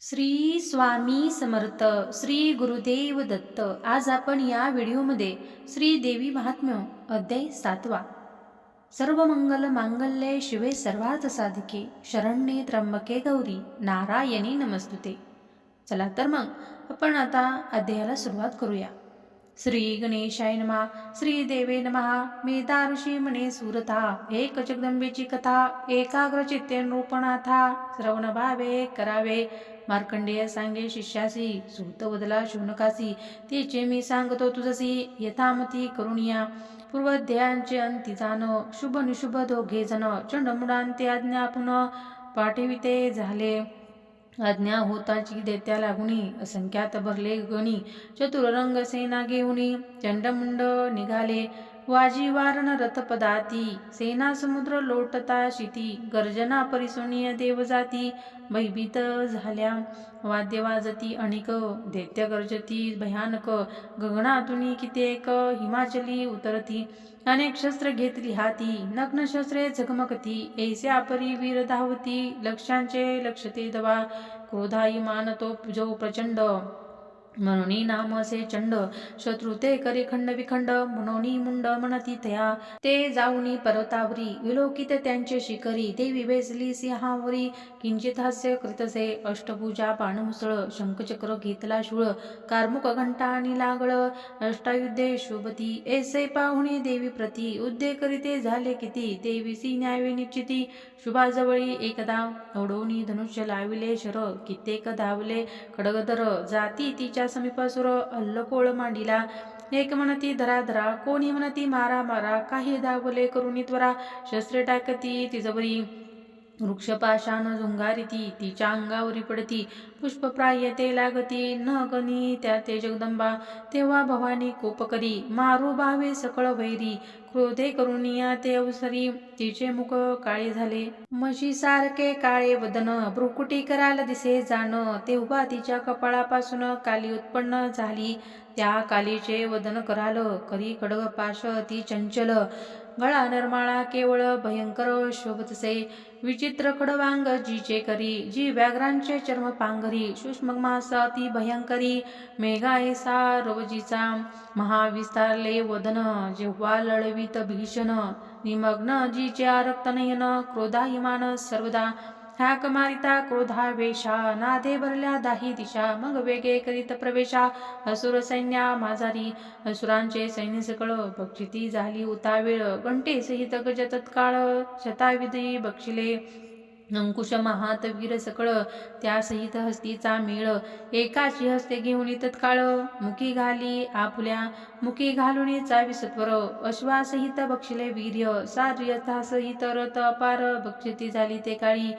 श्री स्वामी समर्थ श्री गुरुदेव दत्त. आज आपण या व्हिडिओमध्ये श्री देवी महात्म्य अध्याय सातवा. सर्व मंगल मांगल्ये शिवे सर्वात साधिके शरण्ये त्र्यंबके गौरी नारायणी नमस्तुते. चला तर मग आपण आता अध्यायाला सुरुवात करूया. श्री गणेशाय नमा श्री देवे नमहा मेधा ऋषी म्हणे सुरथा एक जगदंबेची कथा एकाग्र चित्ते नृपणाथा श्रवण भावे करावे मार्कंडेय सांगे शिष्यासी सूत बदला शुनकासी तेचे मी सांगतो तुझसी यथामती करुणिया पूर्वध्यायांचे अंती जाण शुभ निशुभ दोघे जण चंडमुडांते आज्ञा पाठविते झाले. आज्ञा होताची देत्या लागुनी असंख्यात भरले गणी चतुररंग सेना घेऊनी चंडमुंड निघाले वाजीवारण रथपदाती सेनासमुद्र सेना समुद्र लोटता शिती गर्जना परिसुनीय देवजाती भयभीत झाल्या वाद्य वाजती अनेक दैत्य गर्जती भयानक गगनातुनी कित्येक हिमाचली उतरती अनेक शस्त्र घेतली हाती नग्न शस्त्रे झगमगती ऐसे परी वीर धावती लक्षांचे लक्षते दवा क्रोधाई मानतो जो प्रचंड म्हणून नाम असे चंड शत्रू ते करी खंड विखंड म्हणून मुंड म्हणती तया ते जाऊनी पर्वतावरी विलोकित त्यांचे शिखरी देवी बेसली सिंहावरी किंचित हास्य कृतसे अष्टभुजा पाणमुसळ शंखचक्र घेतला शूळ कार्मुक घंटा आणि लागळ अष्टायुद्धे शोभती ऐसे पाहुणे देवी प्रती उद्दे करीते झाले किती देवीसी न्यावे निश्चिती शुभाजवळी एकदा ओढवणी धनुष्य लाविले शर कित्येक धावले खडगधर जाती तिच्या समीपासुर अल्लकोळ मांडिला एक म्हणती धरा धरा कोणी म्हणती मारा मारा काही धावले करुणी त्वरा शस्त्रे टाकती तिजबरी वृक्षपाशान झुंगारिती तिच्या अंगावरी पडती. पुष्पप्राय ते लागती. न गणी त्या ते जगदंबा तेव्हा भवानी कोप करी. मारू भावे सकळ वैरी क्रोधे करुनिया ते अवसरी. तिचे मुख काळे झाले. म्हशी सारखे काळे वदन. भ्रुकुटी करायला दिसे जाण. तेव्हा तिच्या कपाळापासून काली उत्पन्न झाली. त्या कालीचे वदन कराल. करी खडग पाश ती चंचल. गळा निर्माळा केवळ भयंकर शोभतसे विचित्र खडवांग जीचे करी जी व्याघ्रांचे चर्म पांघरी सूक्ष्म ती भयंकरी मेघायसा रवजीचा महाविस्तारले वदन जेव्हा लढवीत भीषण निमग्न जीचे रक्तनयन नयन क्रोधाहिमान सर्वदा ठाक मारिता क्रोधा वेशा नादे भरल्या दाही दिशा मग वेगे करीत प्रवेशा असुर सैन्या माझारी असुरांचे सैन्य सकळ बक्षिती झाली उतावेळ घंटे सहित गज तत्काळ शताविधी बक्षिले अंकुश महात वीर सकळ त्या सहित हस्तीचा मेळ एकाची हस्ते घेऊन तत्काळ मुखी घाली आपुल्या मुखी घालून चावी सत्वर अश्वासहित बक्षिले वीर्य सार्यथा सहित रथ अपार बक्षिती झाली ते काळी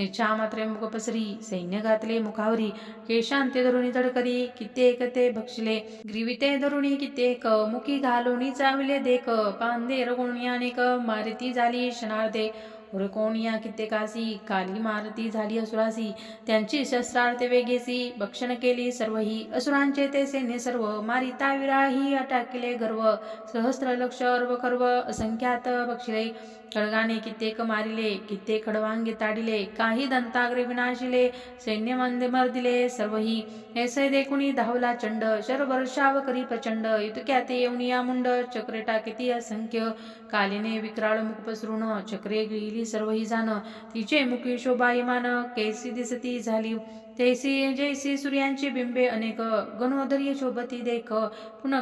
निच्छा मात्रे मुख पसरी सैन्य घातले मुखावरी केशांते धरुणी तडकरी कित्येक ते भक्षले ग्रीविते धरुणी कित्येक मुखी घालोणी चाविले देख पांदे रगुणी अनेक मारिती झाली क्षणार्धे उरकोणिया कित्येकासी काली मारती झाली असुरासी त्यांची शस्त्रार्थ वेगेसी भक्षण केली सर्वही असुरांचे ते सैन्य सर्व मारिता विराही अटाकिले गर्व सहस्र लक्ष अर्व कर्व असंख्यात बक्षिले खडगाने कित्येक मारिले कित्येक खडवांगे ताडिले काही दंताग्रे विनाशिले सैन्य मंदे मर्दिले सर्वही ऐसे देखुनी धावला चंड शरवर्षाव करी प्रचंड इतक्यात येऊनिया मुंड चक्रे टाकिती असंख्य कालीने विक्राळ मुख पसरून चक्रे सर्व ही जाण. तिचे मुखी शोभायमान कैसी दिसती झाली. तैसी जैसी सूर्यांची बिंबे अनेक. गणोदरी शोभती देख. पुन्हा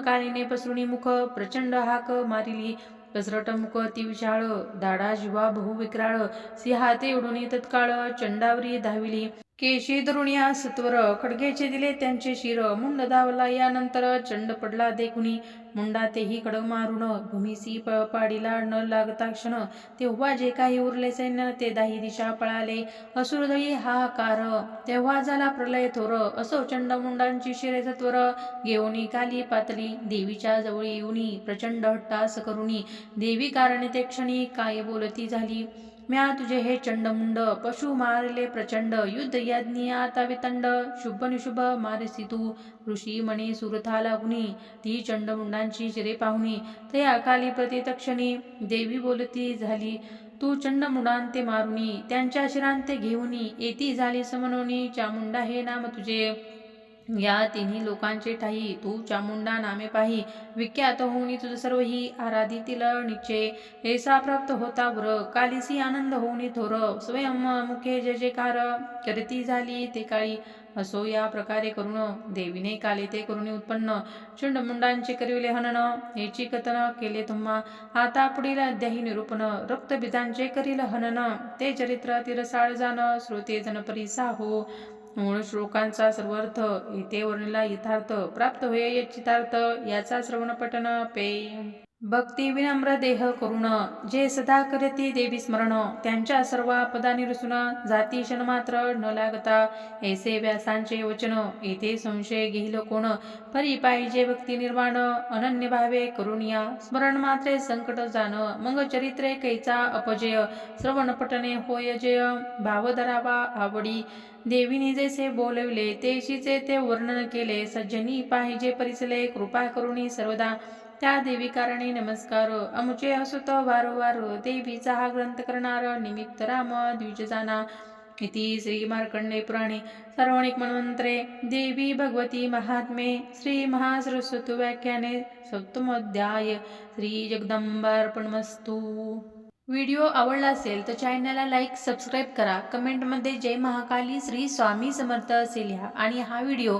पसरुणी मुख प्रचंड हाक मारिली. कसरट मुख ती विशाळ दाडा जिवा बहुविक्राळ. सिंहाते उडून तत्काळ चंडावरी धाविली. केशी धरुणिया सत्वर खडगेचे दिले त्यांचे शिर. मुंड धावला यानंतर चंड पडला देखुनी. मुंडा तेही खडग मारून भूमिसी पाडीला न लागता क्षण. तेव्हा जे काही उरले सैन्य ते दाही दिशा पळाले. असुरदळी हाकार तेव्हा झाला प्रलय थोर. असो चंड मुंडांची शिरे सत्वर. घेऊनी काली पातली. देवीच्या जवळ येऊनी. प्रचंड हट्टास करुणी देवी कारण ते क्षणी काय बोलती झाली? म्या तुझे हे चंडमुंड पशु मारले प्रचंड युद्ध यज्ञ आता वितंड. शुभ निशुभ मारसी तू ऋषी मणी सुरथा लागुनी ती चंडमुंडांची शिरे पाहुणी ते अकाली प्रतितक्षणी देवी बोलती झाली तू चंडमुंडांते मारुनी त्यांच्या शिरांते घेऊनी येती झाली समनोनी चामुंडा हे नाम तुझे. या तिन्ही लोकांचे ठाई तू चामुंडा नामे पाही. विख्यात होऊनी तुझ सर्व ही आराधीतील निचे ऐसा प्राप्त होता वर कालिसी आनंद होऊनी थोर. स्वयं मुखे जय जयकार करती झाली ते काळी. असो या प्रकारे करून देवीने काले ते करुणी उत्पन्न. चंडमुंडांचे करिवले हनन याची कथन केले तुम्हा. आता पुढील अध्यायी निरूपण रक्तबिदांचे करील हनन. ते चरित्र तिरसाळ जाण श्रोते जनपरी साहो. मूळ श्लोकांचा सर्व अर्थ इथे वर्णिला यथार्थ प्राप्त होय यचितार्थ याचा श्रवण पठन पे. भक्ती विनम्र देह करुण जे सदा करती देवी स्मरण त्यांच्या सर्व पदा निरसून जाती क्षणमात्र न लागता. ऐसे व्यासांचे वचन येथे संशय घेईल कोण? परी पाहिजे भक्ती निर्माण अनन्य भावे करुणिया स्मरण मात्रे संकट जाण मग चरित्रे कैचा अपजय. श्रवण पटणे होय जय भाव धरावा आवडी. देवीने जैसे बोलविले तेशीचे ते वर्णन केले. सज्जनी पाहिजे परिसले कृपा करुणी सर्वदा. त्या देवी कारणे नमस्कार. अमुचे असुत वारंवार देवीचा हा ग्रंथ करणार निमित्त राम द्विज जाना इति श्री मार्कंडे पुराणे सर्वणिक मनमंत्रे देवी भगवती महात्मे. श्री महासरस्वती व्याख्याने सप्तमोध्याय श्री जगदंबार्पणमस्तू. व्हिडिओ आवडला असेल तर चॅनलला लाईक सबस्क्राईब करा. कमेंटमध्ये जय महाकाली श्री स्वामी समर्थ असे लिहा आणि हा व्हिडिओ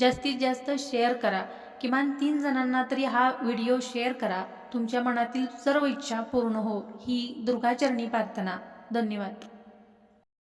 जास्तीत जास्त शेअर करा. किमान तीन जणांना तरी हा व्हिडिओ शेअर करा. तुमच्या मनातील सर्व इच्छा पूर्ण हो. ही दुर्गाचरणी प्रार्थना. धन्यवाद.